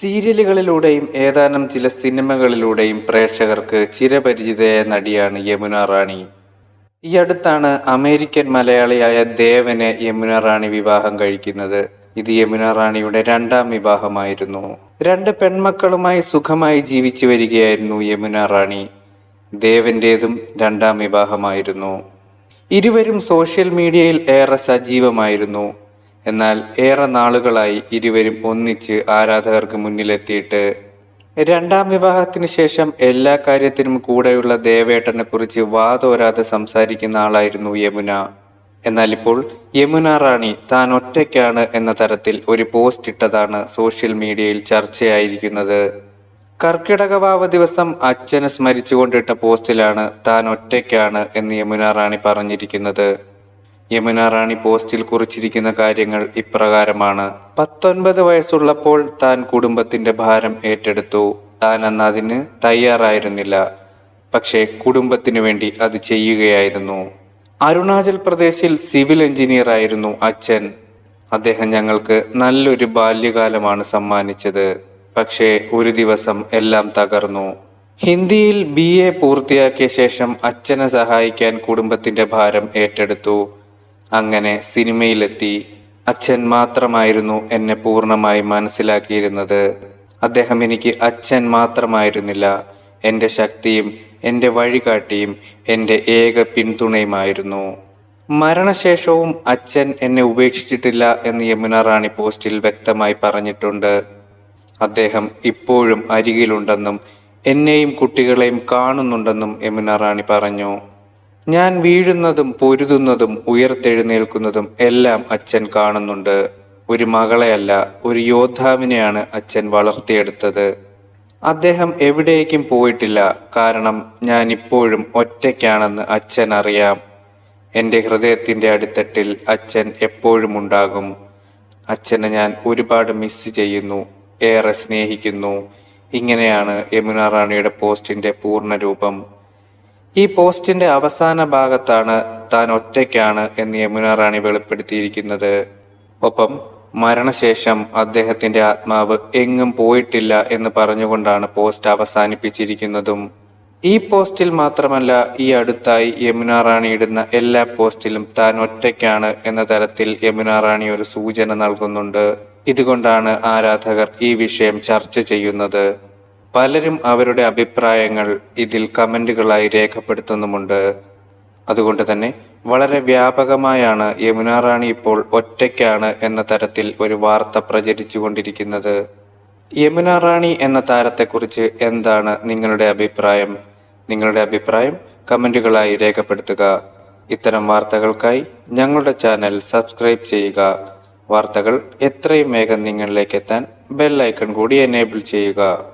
സീരിയലുകളിലൂടെയും ഏതാനും ചില സിനിമകളിലൂടെയും പ്രേക്ഷകർക്ക് ചിരപരിചിതയായ നടിയാണ് യമുന റാണി. ഈ അടുത്താണ് അമേരിക്കൻ മലയാളിയായ ദേവനെ യമുന റാണി വിവാഹം കഴിക്കുന്നത്. ഇത് യമുന റാണിയുടെ രണ്ടാം വിവാഹമായിരുന്നു. രണ്ട് പെൺമക്കളുമായി സുഖമായി ജീവിച്ചു വരികയായിരുന്നു യമുന റാണി. ദേവന്റേതും രണ്ടാം വിവാഹമായിരുന്നു. ഇരുവരും സോഷ്യൽ മീഡിയയിൽ ഏറെ സജീവമായിരുന്നു. എന്നാൽ ഏറെ നാളുകളായി ഇരുവരും ഒന്നിച്ച് ആരാധകർക്ക് മുന്നിലെത്തിയിട്ട് രണ്ടാം വിവാഹത്തിനു ശേഷം എല്ലാ കാര്യത്തിനും കൂടെയുള്ള ദേവേട്ടനെ കുറിച്ച് വാതോരാതെ സംസാരിക്കുന്ന ആളായിരുന്നു യമുന. എന്നാൽ ഇപ്പോൾ യമുന റാണി താൻ ഒറ്റയ്ക്കാണ് എന്ന തരത്തിൽ ഒരു പോസ്റ്റ് ഇട്ടതാണ് സോഷ്യൽ മീഡിയയിൽ ചർച്ചയായിരിക്കുന്നത്. കർക്കിടകവാവ ദിവസം അച്ഛനെ സ്മരിച്ചുകൊണ്ടിട്ട പോസ്റ്റിലാണ് താൻ ഒറ്റയ്ക്കാണ് എന്ന് യമുന റാണി പറഞ്ഞിരിക്കുന്നത്. യമുന റാണി പോസ്റ്റിൽ കുറിച്ചിരിക്കുന്ന കാര്യങ്ങൾ ഇപ്രകാരമാണ്. പത്തൊൻപത് വയസ്സുള്ളപ്പോൾ താൻ കുടുംബത്തിന്റെ ഭാരം ഏറ്റെടുത്തു. താൻ അന്ന് അതിന് തയ്യാറായിരുന്നില്ല. പക്ഷേ കുടുംബത്തിനു വേണ്ടി അത് ചെയ്യുകയായിരുന്നു. അരുണാചൽ പ്രദേശിൽ സിവിൽ എഞ്ചിനീയർ ആയിരുന്നു അച്ഛൻ. അദ്ദേഹം ഞങ്ങൾക്ക് നല്ലൊരു ബാല്യകാലമാണ് സമ്മാനിച്ചത്. പക്ഷേ ഒരു ദിവസം എല്ലാം തകർന്നു. ഹിന്ദിയിൽ ബി എ പൂർത്തിയാക്കിയ ശേഷം അച്ഛനെ സഹായിക്കാൻ കുടുംബത്തിന്റെ ഭാരം ഏറ്റെടുത്തു. അങ്ങനെ സിനിമയിലെത്തി അച്ഛൻ മാത്രമായിരുന്നു എന്നെ പൂർണമായി മനസ്സിലാക്കിയിരുന്നത്. അദ്ദേഹം എനിക്ക് അച്ഛൻ മാത്രമായിരുന്നില്ല എന്റെ ശക്തിയും എന്റെ വഴികാട്ടിയും എന്റെ ഏക പിന്തുണയുമായിരുന്നു. മരണശേഷവും അച്ഛൻ എന്നെ ഉപേക്ഷിച്ചിട്ടില്ല എന്ന് യമുന റാണി പോസ്റ്റിൽ വ്യക്തമായി പറഞ്ഞിട്ടുണ്ട്. അദ്ദേഹം ഇപ്പോഴും അരികിലുണ്ടെന്നും എന്നെയും കുട്ടികളെയും കാണുന്നുണ്ടെന്നും യമുന റാണി പറഞ്ഞു. ഞാൻ വീഴുന്നതും പൊരുതുന്നതും ഉയർത്തെഴുന്നേൽക്കുന്നതും എല്ലാം അച്ഛൻ കാണുന്നുണ്ട്. ഒരു മകളെയല്ല ഒരു യോദ്ധാവിനെയാണ് അച്ഛൻ വളർത്തിയെടുത്തത്. അദ്ദേഹം എവിടേക്കും പോയിട്ടില്ല. കാരണം ഞാൻ ഇപ്പോഴും ഒറ്റയ്ക്കാണെന്ന് അച്ഛൻ അറിയാം. എന്റെ ഹൃദയത്തിന്റെ അടിത്തട്ടിൽ അച്ഛൻ എപ്പോഴും ഉണ്ടാകും. അച്ഛനെ ഞാൻ ഒരുപാട് മിസ് ചെയ്യുന്നു ഏറെ സ്നേഹിക്കുന്നു. ഇങ്ങനെയാണ് യമുന റാണിയുടെ പോസ്റ്റിന്റെ പൂർണ രൂപം. ഈ പോസ്റ്റിന്റെ അവസാന ഭാഗത്താണ് താൻ ഒറ്റയ്ക്കാണ് എന്ന് യമുന റാണി വെളിപ്പെടുത്തിയിരിക്കുന്നത്. ഒപ്പം മരണശേഷം അദ്ദേഹത്തിന്റെ ആത്മാവ് എങ്ങും പോയിട്ടില്ല എന്ന് പറഞ്ഞുകൊണ്ടാണ് പോസ്റ്റ് അവസാനിപ്പിച്ചിരിക്കുന്നതും. ഈ പോസ്റ്റിൽ മാത്രമല്ല ഈ അടുത്തായി യമുന റാണി ഇടുന്ന എല്ലാ പോസ്റ്റിലും താൻ ഒറ്റയ്ക്കാണ് എന്ന തരത്തിൽ യമുന റാണി ഒരു സൂചന നൽകുന്നുണ്ട്. ഇതുകൊണ്ടാണ് ആരാധകർ ഈ വിഷയം ചർച്ച ചെയ്യുന്നത്. പലരും അവരുടെ അഭിപ്രായങ്ങൾ ഇതിൽ കമന്റുകളായി രേഖപ്പെടുത്തുന്നുമുണ്ട്. അതുകൊണ്ട് തന്നെ വളരെ വ്യാപകമായാണ് യമുന റാണി ഇപ്പോൾ ഒറ്റയ്ക്കാണ് എന്ന തരത്തിൽ ഒരു വാർത്ത പ്രചരിച്ചുകൊണ്ടിരിക്കുന്നത് യമുന റാണി എന്ന താരത്തെക്കുറിച്ച് എന്താണ് നിങ്ങളുടെ അഭിപ്രായം? നിങ്ങളുടെ അഭിപ്രായം കമന്റുകളായി രേഖപ്പെടുത്തുക. ഇത്തരം വാർത്തകൾക്കായി ഞങ്ങളുടെ ചാനൽ സബ്സ്ക്രൈബ് ചെയ്യുക. വാർത്തകൾ എത്രയും വേഗം നിങ്ങളിലേക്ക് എത്താൻ ബെൽ ഐക്കൺ കൂടി എനേബിൾ ചെയ്യുക.